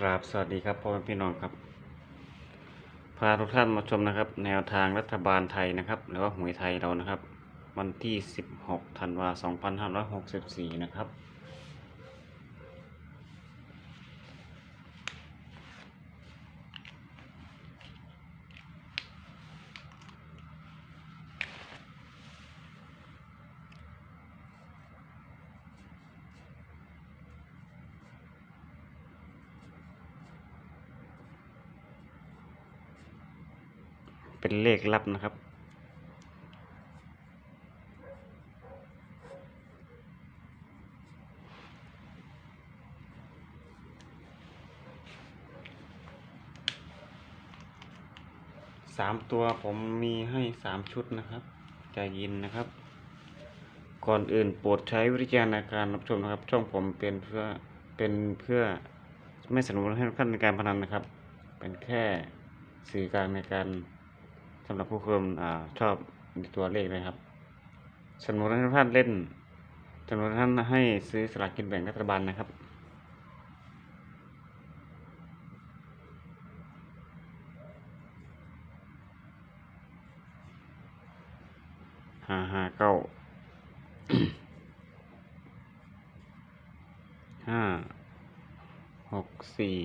กราบสวัสดีครับพ่อแม่พี่น้องครับ พาทุกท่านมาชมนะครับ แนวทางรัฐบาลไทยนะครับ หรือว่าหวยไทยเรานะครับ วันที่ 16ธันวาคม2564 นะครับ เป็นเลขลับนะครับ สามตัวผมมีให้สามชุดนะครับใจเยินนะครับ ก่อนอื่นโปรดใช้วิจารณญาณรับชมนะครับ ช่องผมเป็นเพื่อเป็นเพื่อไม่สนับสนุนให้ทุกท่านในการพนันนะครับ เป็นแค่สื่อกลางในการ สำหรับผู้คนอ่าชอบตัวเลขนะครับสนับสนุนท่านเล่นสนับสนุนท่านให้ซื้อสลากกินแบ่งรัฐบาลนะครับห้าห้าเก้าห้าหกสี่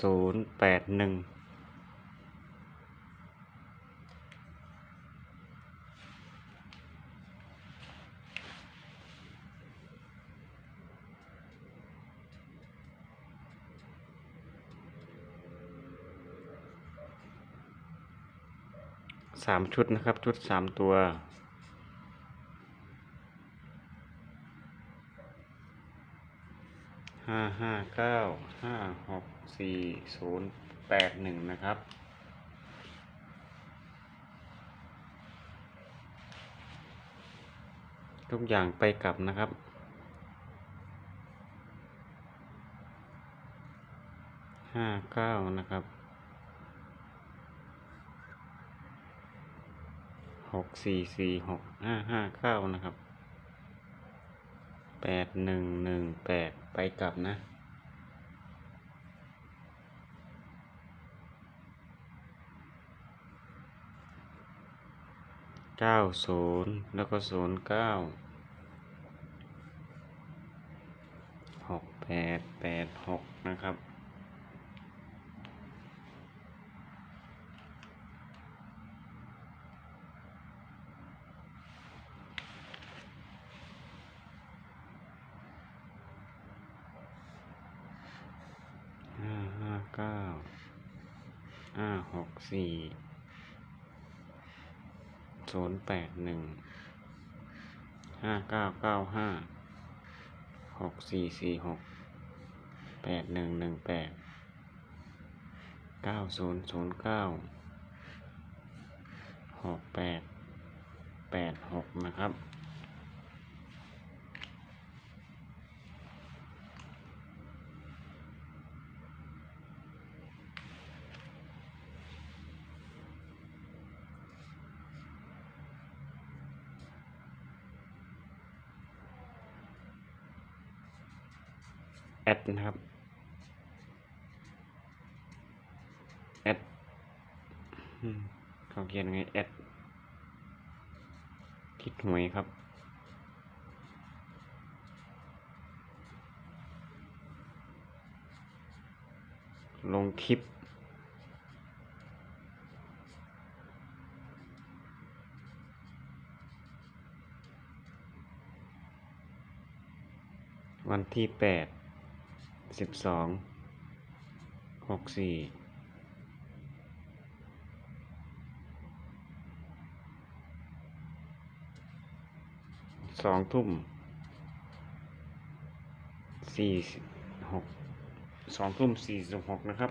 ศูนย์แปดหนึ่งสามชุดนะครับ ชุดสามตัว ห้าห้าเก้าห้าหกสี่ศูนย์แปดหนึ่งนะครับ ทุกอย่างไปกลับนะครับ ห้าเก้านะครับหกสี่สี่หกห้าห้าเก้านะครับ แปดหนึ่งหนึ่งแปดไปกลับนะ เก้าศูนย์แล้วก็ศูนย์เก้าหกแปดแปดหกนะครับ ห้าห้า เก้าห้าหกสี่ศูนย์แปดหนึ่งห้าเก้าเก้าห้าหกสี่สี่หกแปดหนึ่งหนึ่งแปดเก้าศูนย์ศูนย์เก้าหกแปดแปดหกนะครับ แอดนะครับแอดเขาเขียนไงแอดทิดหวยครับลงคลิป วันที่แปด สิบสองหกสี่สองทุ่มสี่หกสองทุ่มสี่สิบหกนะครับ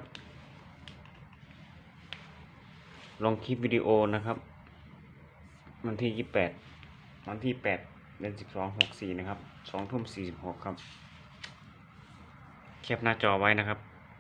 ลงคลิปวิดีโอนะครับ วันที่ยี่แปดวันที่แปดเดือนสิบสองหกสี่นะครับสองทุ่มสี่สิบหกครับ แคปหน้าจอไว้นะครับ